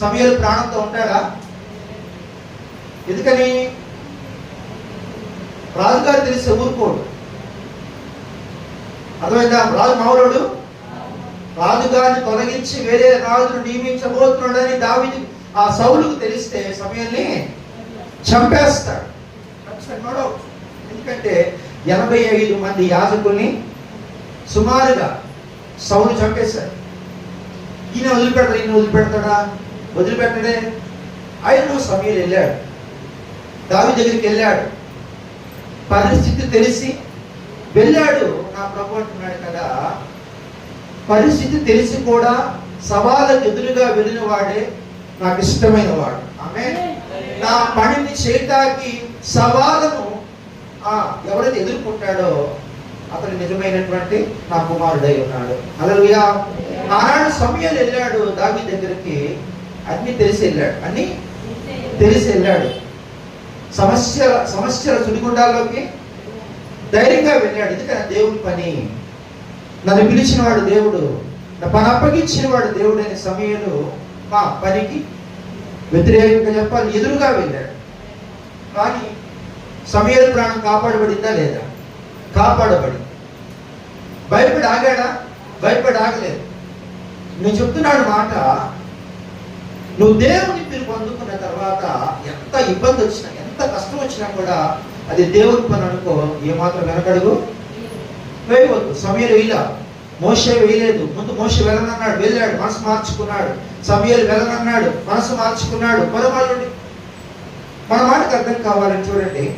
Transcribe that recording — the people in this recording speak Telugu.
సమయాలు ప్రాణంతో ఉంటాడా? ఎందుకని? రాజుగారు తెలిస్తే ఊరుకోడు. అర్థమైందా? రాజు మామూలుడు రాజుగారిని తొలగించి వేరే రాజును నియమించబోతున్నాడని దావిది ఆ సౌలుకు తెలిస్తే సమయాన్ని చంపేస్తాడు. ఎందుకంటే ఎనభై ఐదు మంది యాజకుల్ని సుమారుగా సౌలు చంపేశారు ఈయన వదిలిపెడతాడు? ఈయన వదిలిపెడతాడా? వదిలిపెట్టడే ఆయన సమయం వెళ్ళాడు. దావి దగ్గరికి వెళ్ళాడు. పరిస్థితి తెలిసి వెళ్ళాడు. నా ప్రభు అంటున్నాడు కదా పరిస్థితి తెలిసి కూడా సవాళ్ళకు ఎదురుగా వెళ్ళిన వాడే నాకు ఇష్టమైన వాడు. ఆమె నా పనిని చేయటానికి సవాలను ఆ ఎవరైతే ఎదుర్కొంటాడో అతను నిజమైనటువంటి నా కుమారుడై ఉన్నాడు. అలలుయా ఆనాడు సమయాలు వెళ్ళాడు దావి దగ్గరికి. అన్ని తెలిసి వెళ్ళాడు. అన్ని తెలిసి వెళ్ళాడు. సమస్య సమస్యల సుడిగుండాల్లోకి ధైర్యంగా వెళ్ళాడు. ఎందుకంటే దేవుడి పని? నన్ను పిలిచిన వాడు దేవుడు నా పని అప్పగించిన వాడు దేవుడు అనే సమయంలో మా పనికి వ్యతిరేకంగా చెప్పాలి. ఎదురుగా వెళ్ళాడు. కానీ సమయాల ప్రాణం కాపాడబడిందా లేదా? కాపాడబడి భయపడి ఆగాడా? భయపడి ఆగలేదు. నేను చెప్తున్నాడు మాట నువ్వు దేవుని పిలుపు పొందుకున్న తర్వాత ఎంత ఇబ్బంది వచ్చినా ఎంత కష్టం వచ్చినా కూడా అది దేవుని పని అనుకో ఏమాత్రం వెనకడుగు. వేయవద్దు. సమయం వేయలా. మోసే వేయలేదు. ముందు మోస వెళ్ళనన్నాడు వెళ్ళాడు మనసు మార్చుకున్నాడు. సమయాలు వెళ్ళనన్నాడు మనసు మార్చుకున్నాడు. మరో నుండి మన మాటకు అర్థం కావాలని చూడండి.